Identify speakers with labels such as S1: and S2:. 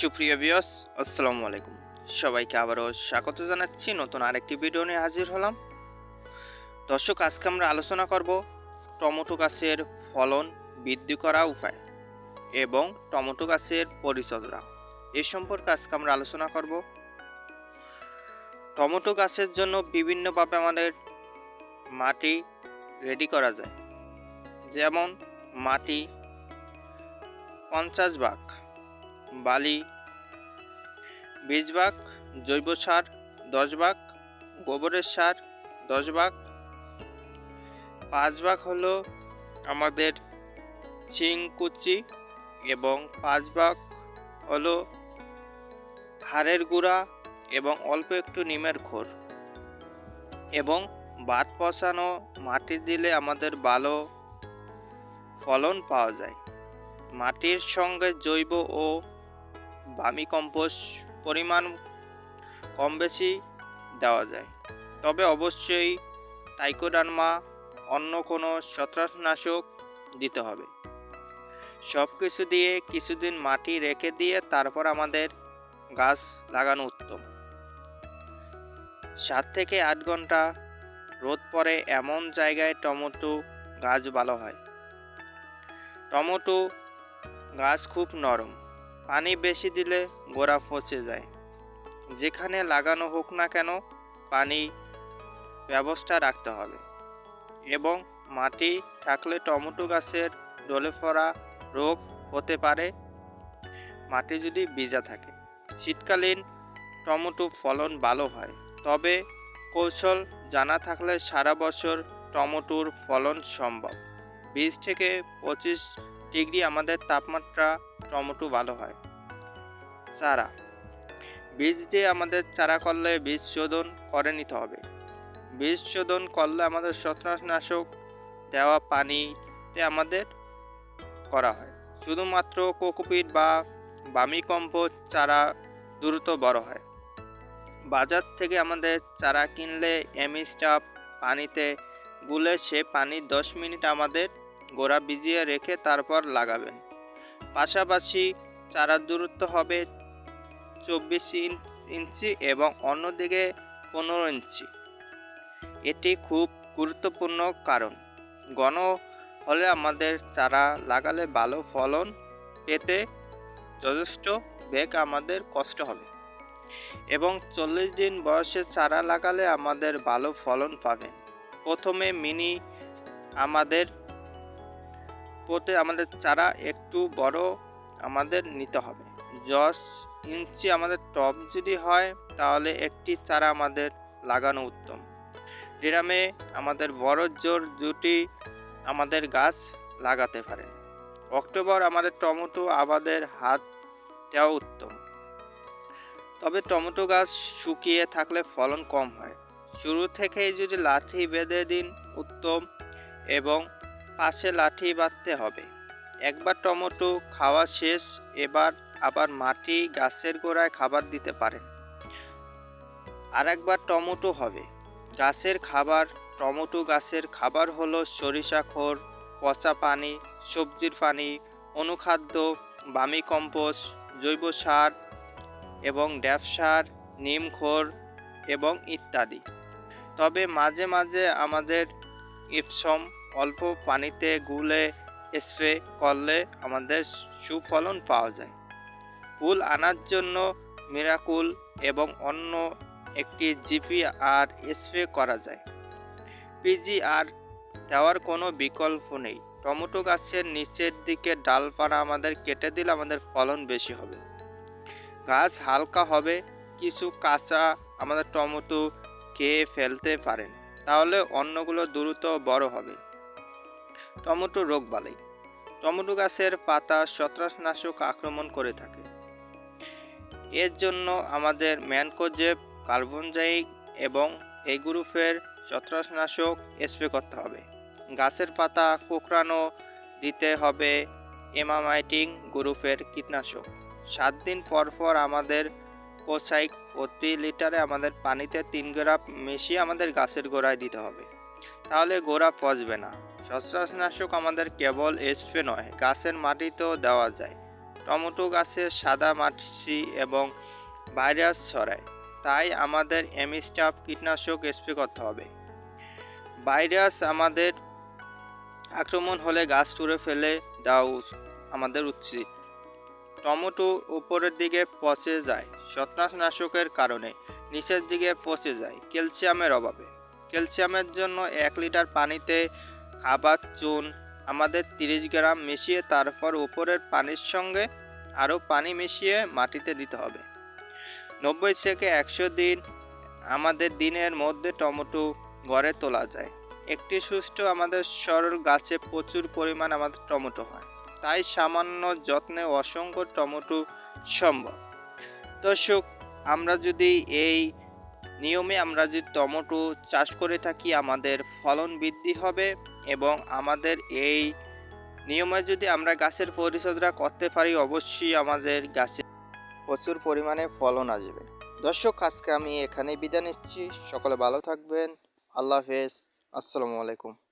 S1: সুপ্রিয় বিয়স আসসালামু আলাইকুম। সবাইকে আবারও স্বাগত জানাচ্ছি। নতুন আরেকটি ভিডিও নিয়ে হাজির হলাম। দর্শক, আজকে আমরা আলোচনা করব টমেটো গাছের ফলন বৃদ্ধি করা উপায় এবং টমেটো গাছের পরিচর্যা। এ সম্পর্কে আজকে আমরা আলোচনা করব। টমেটো গাছের জন্য বিভিন্নভাবে আমাদের মাটি রেডি করা যায়। যেমন মাটি পঞ্চাশ ভাগ বালি বীজ ভাগ জৈব সার দশ ভাগ গোবরের সার দশ ভাগ পাঁচ ভাগ হলো আমাদের চিংকুচি এবং পাঁচ ভাগ হলো হাড়ের গুঁড়া এবং অল্প একটু নিমের খোর। এবং বাদ পচানো মাটি দিলে আমাদের ভালো ফলন পাওয়া যায়। মাটির সঙ্গে জৈব ও বামি কম্পোস্ট পরিমাণ কম বেশি দেওয়া যায়। তবে অবশ্যই টাইকোডার্মা অন্য কোনো ছত্রাকনাশক দিতে হবে। সব কিছু দিয়ে কিছুদিন মাটি রেখে দিয়ে তারপর আমাদের গাছ লাগানো উত্তম। সাত থেকে আট ঘণ্টা রোদ পড়ে এমন জায়গায় টমেটো গাছ ভালো হয়। টমেটো গাছ খুব নরম। পানি বেশি দিলে গোড়া পচে যায়। যেখানে লাগানো হোক না কেন, পানি ব্যবস্থা রাখতে হবে। এবং মাটি থাকলে টমেটো গাছের ডলে পড়া রোগ হতে পারে। মাটি যদি ভিজা থাকে, শীতকালীন টমেটো ফলন ভালো হয়। তবে কৌশল জানা থাকলে সারা বছর টমেটোর ফলন সম্ভব। বিশ থেকে পঁচিশ ডিগ্রি আমাদের তাপমাত্রা টমেটো ভালো হয়। চারা, বীজ দিয়ে আমাদের চারা করলে বীজ শোধন করে নিতে হবে। বীজ শোধন করলে আমাদের ছত্রাকনাশক দেওয়া পানিতে আমাদের করা হয়। শুধুমাত্র কোকোপিট বা বামি কম্পোস্ট চারা দ্রুত বড় হয়। বাজার থেকে আমাদের চারা কিনলে এমি স্টাফ পানিতে গুলে সে পানি দশ মিনিট আমাদের গোড়া ভিজিয়ে রেখে তারপর লাগাবেন। পাশাপাশি চারার দূরত্ব হবে চব্বিশ ইঞ্চি এবং অন্যদিকে পনেরো ইঞ্চি। এটি খুব গুরুত্বপূর্ণ কারণ, ঘন হলে আমাদের চারা লাগালে ভালো ফলন পেতে যথেষ্ট বেগ আমাদের কষ্ট হবে। এবং চল্লিশ দিন বয়সে চারা লাগালে আমাদের ভালো ফলন পাবেন। প্রথমে মিনি আমাদের পোতে আমাদের চারা একটু বড় আমাদের নিতে হবে। দশ ইঞ্চি আমাদের টব যদি হয়, তাহলে একটি চারা আমাদের লাগানো উত্তম। ড্রামে আমাদের বড় জোর দুটি আমাদের গাছ লাগাতে পারেন। অক্টোবর আমাদের টমেটো আবাদের হাত দেওয়া উত্তম। তবে টমেটো গাছ শুকিয়ে থাকলে ফলন কম হয়। শুরু থেকেই যদি লাঠি বেঁধে দিন উত্তম এবং পাশে লাঠি বাঁধতে হবে। একবার টমেটো খাওয়া শেষ, এবার আবার মাটি গাছের গোড়ায় খাবার দিতে পারেন আর একবার টমেটো হবে। গাছের খাবার, টমেটো গাছের খাবার হলো সরিষা খোর, পচা পানি, সবজির পানি, অনুখাদ্য, বামি কম্পোস্ট, জৈব সার এবং ড্যাপ সার, নিম খোর এবং ইত্যাদি। তবে মাঝে মাঝে আমাদের ইপসম অল্প পানিতে গুলে স্প্রে করলে আমাদের সুফলন পাওয়া যায়। ফুল আনার জন্য মিরাকুল এবং অন্য একটি জিপি আর স্প্রে করা যায়। পিজি আর দেওয়ার কোনো বিকল্প নেই। টমেটো গাছের নিচের দিকে ডালপালা আমাদের কেটে দিলে আমাদের ফলন বেশি হবে। গাছ হালকা হবে, কিছু কাঁচা আমাদের টমেটো খেয়ে ফেলতে পারেন। তাহলে অন্যগুলো দ্রুত বড় হবে। টমেটো রোগ বালাই। টমেটো গাছের পাতা ছত্রাকনাশক আক্রমণ করে থাকে। এর জন্য আমাদের ম্যানকোজেব, কার্বনজাইক এবং এই গ্রুপের ছত্রাকনাশক স্প্রে করতে হবে। গাছের পাতা কোকড়ানো দিতে হবে এমামাইটিং গ্রুপের কীটনাশক। সাত দিন পর পর আমাদের কোসাইক প্রতি লিটারে আমাদের পানিতে তিন গ্রাম মিশিয়ে আমাদের গাছের গোড়ায় দিতে হবে। তাহলে গোড়া পচবে না। ছত্রাকনাশক আমাদের কেবল স্প্রে নয়, গাছের মাটিতেও দেওয়া যায়। টমেটো গাছে সাদা মাছি এবং ভাইরাস ছড়ায়, তাই আমাদের এমিস্টাফ কীটনাশক স্প্রে করতে হবে। ভাইরাস আমাদের আক্রমণ হলে গাছ তুলে ফেলে দেওয়া আমাদের উচিত। টমেটো উপরের দিকে পচে যায় ছত্রাকনাশকের কারণে নিচের দিকে পচে যায়, ক্যালসিয়ামের অভাবে। ক্যালসিয়ামের জন্য এক লিটার পানিতে খাবার, চুন আমাদের তিরিশ গ্রাম মিশিয়ে তারপর উপরের পানির সঙ্গে আরও পানি মিশিয়ে মাটিতে দিতে হবে। নব্বই থেকে একশো দিন আমাদের দিনের মধ্যে টমেটো ঘরে তোলা যায়। একটি সুষ্ঠু আমাদের সরল গাছে প্রচুর পরিমাণ আমাদের টমেটো হয়। তাই সামান্য যত্নে অসংখ্য টমেটো সম্ভব। দর্শক, আমরা যদি এই নিয়মে আমরা যদি টমেটো চাষ করে থাকি, আমাদের ফলন বৃদ্ধি হবে এবং আমাদের এই নিয়মে যদি আমরা গাছের পরিচর্যা করতে পারি, অবশ্যই আমাদের গাছে প্রচুর পরিমাণে ফলন আসবে। দর্শক, আজকে আমি এখানে বিদায় নিচ্ছি। সকলে ভালো থাকবেন। আল্লাহ হাফেজ। আসসালামু আলাইকুম।